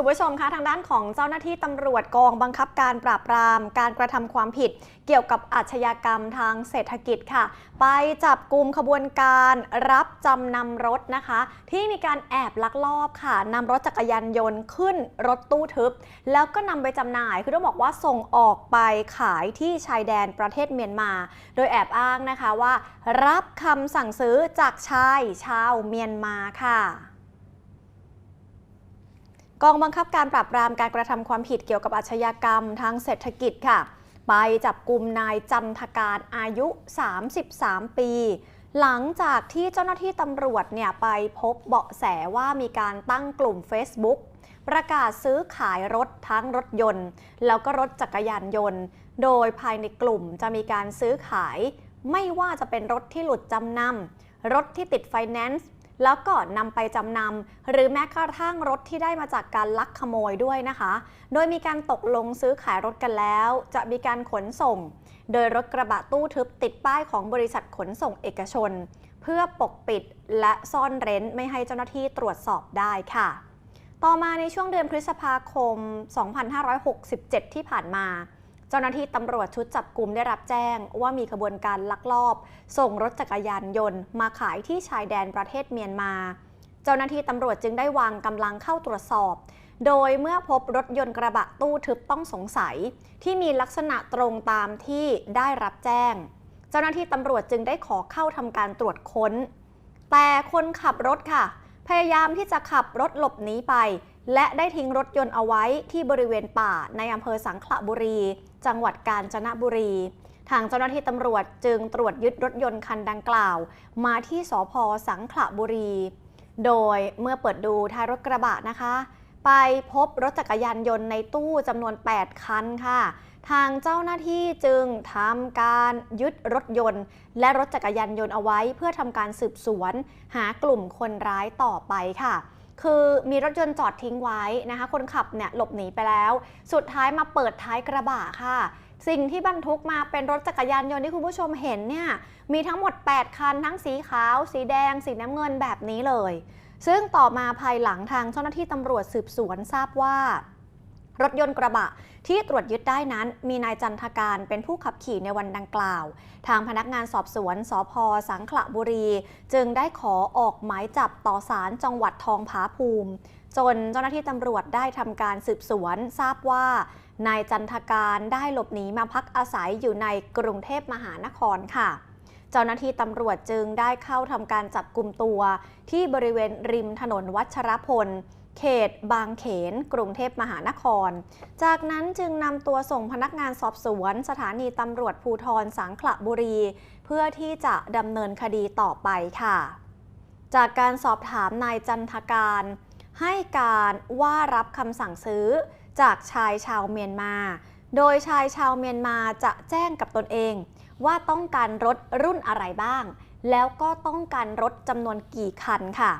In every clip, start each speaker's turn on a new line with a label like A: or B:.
A: คุณผู้ชมคะทางด้านของเจ้าหน้าที่ตำรวจกองบังคับการปราบปราม การกระทำความผิด เกี่ยวกับอาชญากรรมทางเศรษฐกิจค่ะ ไปจับกลุ่มขบวนการรับจำนำรถนะคะ ที่มีการแอบลักลอบค่ะนำรถจักรยานยนต์ขึ้นรถตู้ทึบ แล้วก็นำไปจำหน่ายคือต้องบอกว่าส่งออกไปขายที่ชายแดนประเทศเมียนมา โดยแอบอ้างนะคะว่า รับคำสั่งซื้อจากชายชาวเมียนมาค่ะ กองบังคับการปราบปรามการกระทำความผิดเกี่ยวกับอาชญากรรมทางเศรษฐกิจค่ะ ไปจับกลุ่มนายจันทการอายุ 33 ปี หลังจากที่เจ้าหน้าที่ตำรวจเนี่ยไปพบเบาะแสว่ามีการตั้งกลุ่ม Facebook ประกาศซื้อขายรถทั้งรถยนต์ แล้วก็รถจักรยานยนต์ โดยภายในกลุ่มจะมีการซื้อขาย ไม่ว่าจะเป็นรถที่หลุดจำนำรถที่ติดไฟแนนซ์ แล้วก็นำไปจำนำหรือแม้กระทั่งรถที่ได้มาจากการลักขโมยด้วยนะคะ โดยมีการตกลงซื้อขายรถกันแล้ว จะมีการขนส่ง โดยรถกระบะตู้ทึบติดป้ายของบริษัทขนส่งเอกชน เพื่อปกปิดและซ่อนเร้นไม่ให้เจ้าหน้าที่ตรวจสอบได้ค่ะต่อมาในช่วงเดือนพฤษภาคม 2567 ที่ผ่านมา เจ้าหน้าที่ตำรวจชุดจับกลุ่มได้รับแจ้งว่ามีขบวนการลักลอบ ส่งรถจักรยานยนต์มาขายที่ชายแดนประเทศเมียนมา เจ้าหน้าที่ตำรวจจึงได้วางกำลังเข้าตรวจสอบ โดยเมื่อพบรถยนต์กระบะตู้ทึบต้องสงสัย ที่มีลักษณะตรงตามที่ได้รับแจ้ง เจ้าหน้าที่ตำรวจจึงได้ขอเข้าทำการตรวจค้น แต่คนขับรถค่ะ พยายามที่จะขับรถหลบหนีไป และได้ทิ้งรถยนต์เอาไว้ที่บริเวณป่าในอำเภอสังขละบุรี จังหวัดกาญจนบุรี ทางเจ้าหน้าที่ตำรวจจึงตรวจยึดรถยนต์คันดังกล่าว มาที่สพสังขละบุรี โดยเมื่อเปิดดูท้ายรถกระบะนะคะ ไปพบรถจักรยานยนต์ในตู้จำนวน 8 คันค่ะ ทางเจ้าหน้าที่จึงทำการยึดรถยนต์ และรถจักรยานยนต์เอาไว้ เพื่อทำการสืบสวน หากลุ่มคนร้ายต่อไปค่ะ คือมีรถยนต์จอดทิ้งไว้นะคะ คนขับเนี่ยหลบหนีไปแล้ว สุดท้ายมาเปิดท้ายกระบะค่ะ สิ่งที่บรรทุกมาเป็นรถจักรยานยนต์ที่คุณผู้ชมเห็นเนี่ยมีทั้งหมด 8 คัน ทั้งสีขาว สีแดง สีน้ำเงินแบบนี้เลย ซึ่งต่อมาภายหลังทางเจ้าหน้าที่ตำรวจสืบสวนทราบว่า รถยนต์กระบะที่ตรวจยึดได้นั้น มีนายจันทการเป็นผู้ขับขี่ในวันดังกล่าว ทางพนักงานสอบสวนสพสังขละบุรี จึงได้ขอออกหมายจับต่อศาลจังหวัดทองผาภูมิ จนเจ้าหน้าที่ตำรวจได้ทำการสืบสวนทราบว่านายจันทการได้หลบหนีมาพักอาศัยอยู่ในกรุงเทพมหานครค่ะ เจ้าหน้าที่ตำรวจจึงได้เข้าทำการจับกลุ่มตัว ที่บริเวณริมถนนวัชรพล เขต บางเขน กรุงเทพมหานคร จากนั้นจึงนำตัวส่งพนักงานสอบสวน สถานีตำรวจภูทรสังขละบุรี เพื่อที่จะดำเนินคดีต่อไปค่ะ จากการสอบถามนายจันทการ ให้การว่ารับคำสั่งซื้อจากชายชาวเมียนมา โดยชายชาวเมียนมาจะแจ้งกับตนเอง ว่าต้องการรถรุ่นอะไรบ้าง แล้วก็ต้องการรถจำนวนกี่คันค่ะ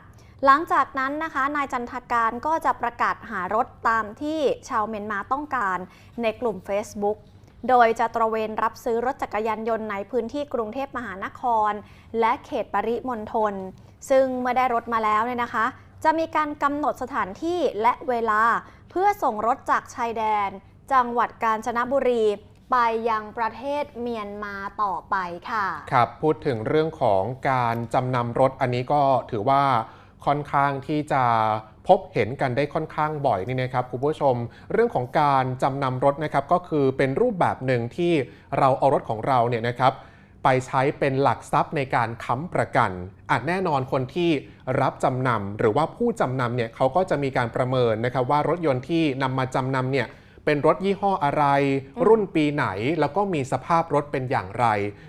A: หลังจากนั้นนะคะนายจันทการก็จะประกาศหารถตามที่ชาวเมียนมาต้องการในกลุ่ม Facebook โดยจะตระเวนรับซื้อรถจักรยานยนต์ในพื้นที่กรุงเทพมหานคร และเขตปริมณฑลซึ่งเมื่อได้รถมาแล้วเนี่ยนะคะ จะมีการกำหนดสถานที่และเวลาเพื่อส่งรถจากชายแดน จังหวัดกาญจนบุรีไปยังประเทศเมียนมาต่อไปค่ะ
B: ครับ พูดถึงเรื่องของการจำนำรถอันนี้ก็ถือว่า ค่อนข้างที่จะพบเห็นกันได้ค่อนข้างบ่อยนี่นะครับคุณผู้ชม เรื่องของการจำนำรถนะครับก็คือเป็นรูปแบบหนึ่งที่เราเอารถของเราเนี่ยนะครับไปใช้เป็นหลักทรัพย์ในการค้ำประกันอาจแน่นอนคนที่รับจำนำหรือว่าผู้จำนำเนี่ยเขาก็จะมีการประเมินนะครับว่ารถยนต์ที่นำมาจำนำเนี่ยเป็นรถยี่ห้ออะไร รุ่นปีไหนแล้วก็มีสภาพรถเป็นอย่างไร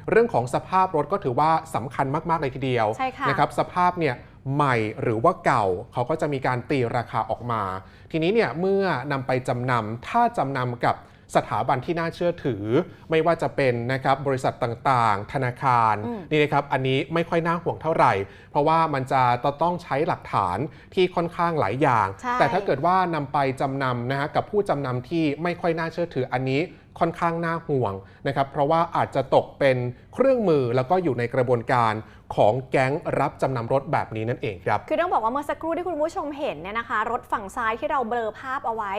B: เรื่องของสภาพรถก็ถือว่าสำคัญมาก ๆ เลยทีเดียว
A: ใช่ค่ะ
B: นะครับสภาพเนี่ย ใหม่หรือว่าเก่า เขาก็จะมีการตีราคาออกมา ทีนี้เนี่ยเมื่อนำไปจำนำถ้าจำนำกับสถาบันที่น่าเชื่อถือ ไม่ว่าจะเป็นนะครับบริษัทต่างๆ ธนาคาร
A: อืม
B: นี่นะครับอันนี้ไม่ค่อยน่าห่วงเท่าไหร่ เพราะว่ามันจะต้องใช้หลักฐานที่ค่อนข้างหลายอย่าง
A: ใช่
B: แต่ถ้าเกิดว่านำไปจำนำนะฮะกับผู้จำนำที่ไม่ค่อยน่าเชื่อถืออันนี้ค่อนข้างน่าห่วงนะครับเพราะว่าอาจจะตกเป็นเครื่องมือแล้วก็อยู่ในกระบวนการ ของแก๊งรับจำนำรถแบบนี้นั่นเองครับ
A: คือต้องบอกว่าเมื่อสักครู่ที่คุณผู้ชมเห็นเนี่ยนะคะ รถฝั่งซ้ายที่เราเบลอภาพเอาไว้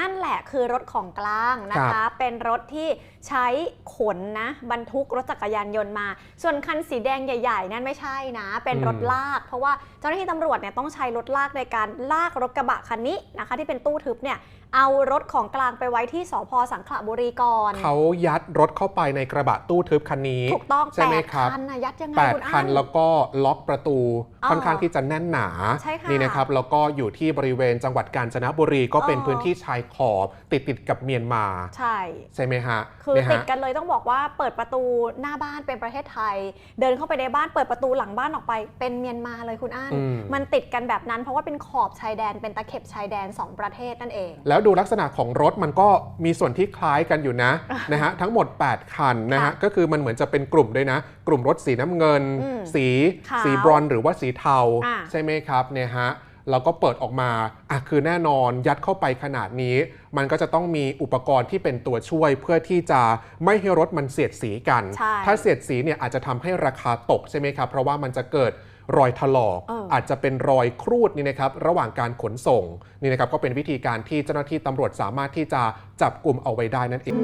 A: นั่นแหละคือรถของกลางนะ
B: ครั
A: คะ
B: บ
A: เป็นรถที่ใช้ขนนะบรรทุกรถจักรยานยนต์มา ส่วนคันสีแดงใหญ่ๆ นั่นไม่ใช่นะ เป็นรถลาก เพราะว่าเจ้าหน้าที่ตำรวจเนี่ยต้องใช้รถลากในการลากรถกระบะคันนี้นะคะ ที่เป็นตู้ทึบเนี่ยเอารถของกลางไปไว้ที่สพสังขละบุรีก่อน
B: เขายัดรถเข้าไปในกระบะตู้ทึบคันนี้
A: ถูกต้อง
B: ใช่ไหม
A: แปด
B: ครับ
A: คันนะยัดยังไง
B: แปด
A: คุณอั้
B: คันแล้วก็ล็อกประตู
A: อ๋อ
B: ค่อนข้างที่จะแน่นหนา
A: ใช่ค่ะ
B: นี่นะครับแล้วก็อยู่ที่บริเวณจังหวัดกาญจนบุรีก็เป็น
A: อ๋อ
B: พื้นที่ชายขอบติดติดๆกับเมียนมา
A: ใช่
B: ใช่ไหมฮะ
A: คือ
B: เนี่ย
A: ติด
B: ฮะ
A: กันเลยต้องบอกว่าเปิดประตูหน้าบ้านเป็นประเทศไทย เดินเข้าไปในบ้านเปิดประตูหลังบ้านออกไปเป็นเมียนมาเลยคุณอั้น
B: อืม
A: มันติดกันแบบนั้นเพราะว่าเป็นขอบชายแดนเป็นตะเข็บชายแดน2ประเทศนั่นเอง
B: แล้วดูลักษณะของรถมันก็มีส่วนที่คล้ายกันอยู่นะ นะฮะทั้งหมด 8 คันนะฮะ
A: ค่ะ
B: ก็คือมันเหมือนจะเป็นกลุ่มด้วยนะ กลุ่มรถสีน้ำเงิน
A: อืม
B: สี
A: ขาว
B: สีบรอนซ์หรือว่าสีเทา
A: อะ
B: ใช่ไหมครับเนี่ยฮะเราก็เปิดออกมาอะคือแน่นอนยัดเข้าไปขนาดนี้ มันก็จะต้องมีอุปกรณ์ที่เป็นตัวช่วย เพื่อที่จะไม่ให้รถมันเสียดสีกัน
A: ใช่
B: ถ้าเสียดสีเนี่ยอาจจะทำให้ราคาตกใช่ไหมครับ เพราะว่ามันจะเกิดรอยถลอก
A: เอออ
B: อาจจะเป็นรอยครูดนี่นะครับระหว่างการขนส่งนี่นะครับก็เป็นวิธีการที่เจ้าหน้าที่ตำรวจสามารถที่จะจับกลุ่มเอาไว้ได้นั่นเอง